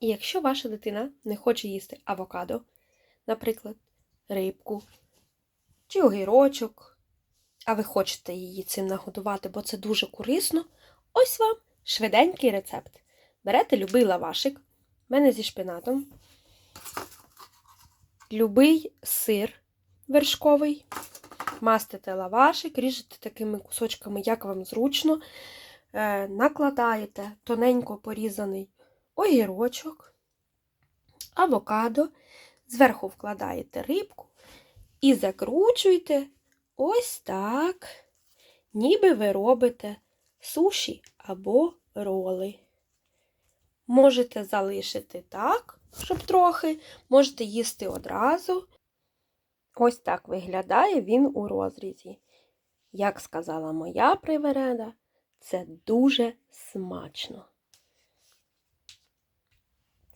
І якщо ваша дитина не хоче їсти авокадо, наприклад, рибку чи огірочок, а ви хочете її цим нагодувати, бо це дуже корисно, ось вам швиденький рецепт. Берете любий лавашик, в мене зі шпинатом, любий сир вершковий, мастите лавашик, ріжете такими кусочками, як вам зручно, е, накладаєте тоненько порізаний огірочок, авокадо, зверху вкладаєте рибку і закручуєте ось так, ніби ви робите суші або роли. Можете залишити так, щоб трохи, можете їсти одразу. Ось так виглядає він у розрізі. Як сказала моя привереда, це дуже смачно.